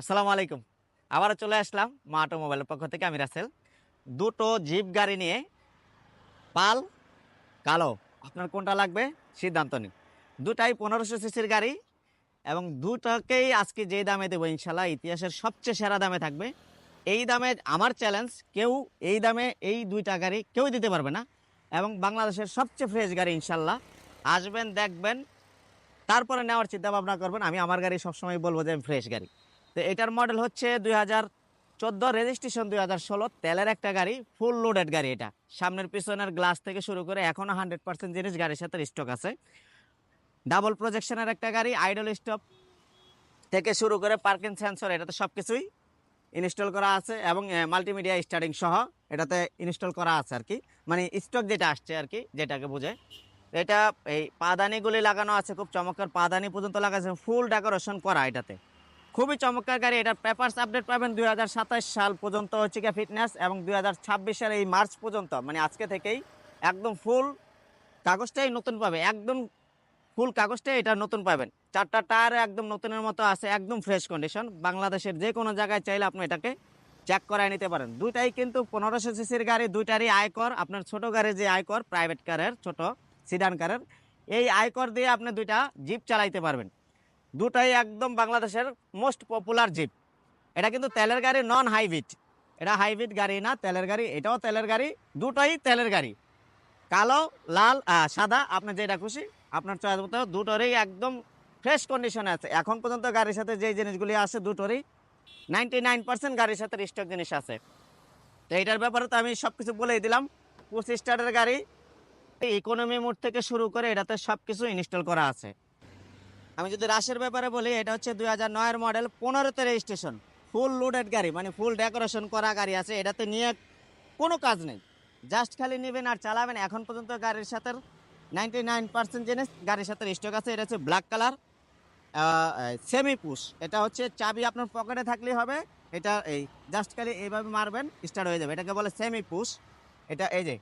আসসালামু আলাইকুম। আবারও চলে আসলাম মা অটোমোবাইলের পক্ষ থেকে, আমি রাসেল। দুটো জিপ গাড়ি নিয়ে পাল, কালো, আপনার কোনটা লাগবে? সিদ্ধান্ত নিন। দুটাই পনেরোশো সিসির গাড়ি এবং দুটাকেই আজকে যে দামে দেবো, ইনশাল্লাহ ইতিহাসের সবচেয়ে সেরা দামে থাকবে। এই দামে আমার চ্যালেঞ্জ, কেউ এই দামে এই দুইটা গাড়ি কেউ দিতে পারবে না এবং বাংলাদেশের সবচেয়ে ফ্রেশ গাড়ি, ইনশাল্লাহ। আসবেন, দেখবেন, তারপরে নেওয়ার চিন্তা ভাবনা করবেন। আমি আমার গাড়ি সবসময় বলব যে ফ্রেশ গাড়ি। তো এটার মডেল হচ্ছে দুই হাজার চোদ্দ রেজিস্ট্রেশন দুই হাজার ষোলো। তেলের একটা গাড়ি ফুল লোডেড গাড়ি এটা। সামনের পিছনের গ্লাস থেকে শুরু করে এখনও হান্ড্রেড পার্সেন্ট জিনিস গাড়ির সাথে স্টক আছে। ডাবল প্রজেকশনের একটা গাড়ি আইডল স্টপ থেকে শুরু করে পার্কিং সেন্সর এটাতে সব কিছুই ইনস্টল করা আছে এবং মাল্টিমিডিয়া স্টার্টিং সহ এটাতে ইনস্টল করা আছে আর কি। মানে স্টক যেটা আসছে আর কি, যেটাকে বোঝায়। এটা এই পাদানিগুলি লাগানো আছে, খুব চমৎকার পাদানি পর্যন্ত লাগা আছে ফুল ডেকোরেশন করা এটাতে। খুবই চমৎকার গাড়ি। এটার পেপারস আপডেট পাবেন দুই হাজার সাতাশ সাল পর্যন্ত হচ্ছে গিয়ে ফিটনেস এবং দুই হাজার ছাব্বিশের এই মার্চ পর্যন্ত। মানে আজকে থেকেই একদম ফুল কাগজটাই নতুন পাবে। একদম ফুল কাগজটাই এটা নতুন পাবেন। চারটা টায়ার একদম নতুনের মতো আছে, একদম ফ্রেশ কন্ডিশন বাংলাদেশের যে কোনো জায়গায় চাইলে আপনি এটাকে চেক করায় নিতে পারেন। দুইটাই কিন্তু পনেরোশো সিসির গাড়ি, দুইটারই আয়কর। আপনার ছোট গাড়ির যে আয়কর প্রাইভেট কারের ছোট সিডান কারের এই আয়কর দিয়ে আপনি দুইটা জিপ চালাইতে পারবেন। দুটাই একদম বাংলাদেশের মোস্ট পপুলার জিপ এটা কিন্তু তেলের গাড়ি নন হাইব্রিড এটা হাইব্রিড গাড়ি না, তেলের গাড়ি, এটাও তেলের গাড়ি, দুটোই তেলের গাড়ি। কালো, লাল সাদা, আপনি যেটা খুশি, আপনার চয়েস মতো দুটোরই একদম ফ্রেশ কন্ডিশনে আছে। এখন পর্যন্ত গাড়ির সাথে যে জিনিসগুলি আছে, দুটোরই নাইনটি নাইন পার্সেন্ট গাড়ির সাথে স্টক জিনিস আছে। তো এইটার ব্যাপারে তো আমি সব কিছু বলেই দিলাম। পঁচিশ স্টারের গাড়ি ইকোনমি মোড থেকে শুরু করে এটাতে সব কিছু ইনস্টল করা আছে। আমি যদি রাশের ব্যাপারে বলি, এটা হচ্ছে দুই হাজার নয়ের মডেল পনেরোতে রেজিস্ট্রেশন ফুল লোডেড গাড়ি মানে ফুল ডেকোরেশন করা গাড়ি আছে, এটাতে নিয়ে কোনো কাজ নেই। জাস্ট খালি নেবেন আর চালাবেন, এখন পর্যন্ত গাড়ির সাথে নাইনটি নাইন পার্সেন্ট জিনিস, গাড়ির সাথে স্টক আছে, এটা হচ্ছে ব্ল্যাক কালার সেমি পুশ এটা হচ্ছে চাবি আপনার পকেটে থাকলেই হবে, এটা এই জাস্ট খালি এইভাবে মারবেন স্টার্ট হয়ে যাবে, এটাকে বলে সেমি পুশ এটা এই যে,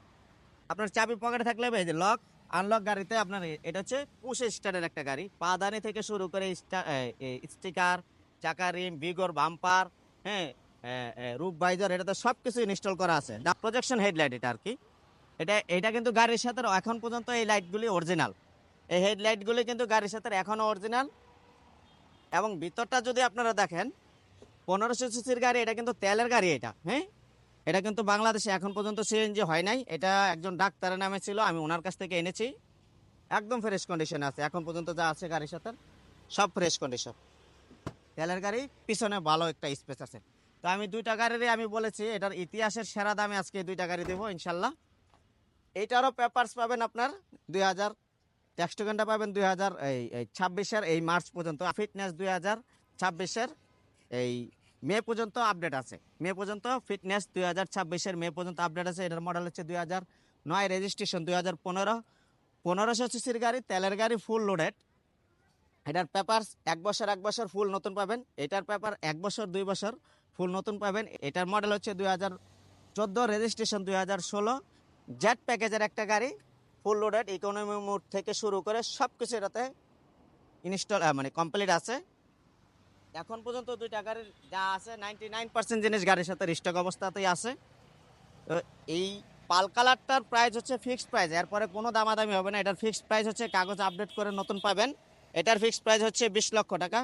আপনার চাবি পকেটে থাকলে হবে, এই যে লক আনলক গাড়িতে আপনার এটা হচ্ছে পুশ স্টারের একটা গাড়ি। পাদানি থেকে শুরু করে স্টিকার চাকা রিম বিগর বাম্পার হ্যাঁ রূপ বাইজার এটাতে সব কিছু ইনস্টল করা আছে। প্রজেকশন হেডলাইট এটা আর কি। এটা এটা কিন্তু গাড়ির সাথে এখন পর্যন্ত এই লাইটগুলি অরিজিনাল এই হেডলাইটগুলি কিন্তু গাড়ির সাথে এখনও অরিজিনাল এবং ভিতরটা যদি আপনারা দেখেন, পনেরোশো সিসির গাড়ি, এটা কিন্তু তেলের গাড়ি এটা হ্যাঁ? এটা কিন্তু বাংলাদেশে এখন পর্যন্ত সিএনজি হয় নাই। এটা একজন ডাক্তারের নামে ছিল, আমি ওনার কাছ থেকে এনেছি। একদম ফ্রেশ কন্ডিশনে আছে। এখন পর্যন্ত যা আছে গাড়ির সাথে, সব ফ্রেশ কন্ডিশন তেলের গাড়ি, পিছনে ভালো একটা স্পেস আছে। তো আমি দুইটা গাড়িরই আমি বলেছি, এটার ইতিহাসের সেরা দামে আজকে দুইটা গাড়ি দেবো, ইনশাল্লাহ। এইটারও পেপারস পাবেন আপনার দুই হাজার ট্যাক্স টোকেনটা পাবেন দুই হাজার, এই এই ছাব্বিশের, এই মার্চ পর্যন্ত। ফিটনেস দুই হাজার, ছাব্বিশের, এই মে পর্যন্ত আপডেট আছে। মে পর্যন্ত ফিটনেস দুই হাজার ছাব্বিশের মে পর্যন্ত আপডেট আছে। এটার মডেল হচ্ছে দুই হাজার নয় রেজিস্ট্রেশন দুই হাজার পনেরো। পনেরোশো সিসির গাড়ি, তেলের গাড়ি ফুল লোডেড এটার পেপার এক বছর এক বছর ফুল নতুন পাবেন। এটার পেপার এক বছর, দুই বছর ফুল নতুন পাবেন। এটার মডেল হচ্ছে দুই হাজার চোদ্দ রেজিস্ট্রেশন দুই হাজার ষোলো। জেট প্যাকেজের একটা গাড়ি ফুল লোডেড ইকোনমি মোড থেকে শুরু করে সব কিছু এটাতে ইনস্টল মানে কমপ্লিট আছে। এখন পর্যন্ত দুইটা গাড়ির যা আছে নাইনটি নাইন পার্সেন্ট জিনিস গাড়ির সাথে স্টক অবস্থাতেই আছে। তো এই পাল কালারটার প্রাইস হচ্ছে ফিক্সড প্রাইস এরপরে কোনো দামাদামি হবে না। এটার ফিক্সড প্রাইস হচ্ছে কাগজ আপডেট করে নতুন পাবেন। এটার ফিক্সড প্রাইস হচ্ছে বিশ লক্ষ টাকা।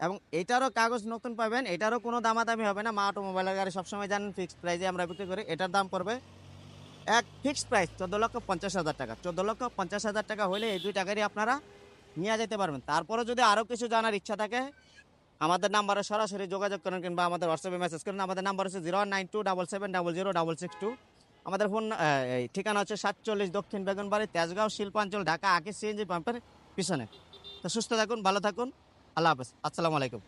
এবং এটারও কাগজ নতুন পাবেন, এটারও কোনো দামাদামি হবে না। মা অটোমোবাইলের গাড়ি সবসময় জানেন ফিক্সড প্রাইসে আমরা বিক্রি করি, এটার দাম পড়বে এক ফিক্সড প্রাইস চোদ্দ লক্ষ পঞ্চাশ হাজার টাকা। চোদ্দ লক্ষ পঞ্চাশ হাজার টাকা হলে এই দুই টাকারই আপনারা নিয়ে যেতে পারবেন। তারপরে যদি আরও কিছু জানার ইচ্ছা থাকে আমাদের নাম্বারে সরাসরি যোগাযোগ করেন কিংবা আমাদের হোয়াটসঅ্যাপে মেসেজ করেন। আমাদের নাম্বার হচ্ছে zero nine two double seven double zero double six two আমাদের ফোন ঠিকানা হচ্ছে সাতচল্লিশ দক্ষিণ বেগুনবাড়ি, তেজগাঁও, শিল্পাঞ্চল, ঢাকা আকিস সিএনজি পাম্পের পিছনে। তো সুস্থ থাকুন, ভালো থাকুন। আল্লাহ হাফেজ। আসসালামু আলাইকুম।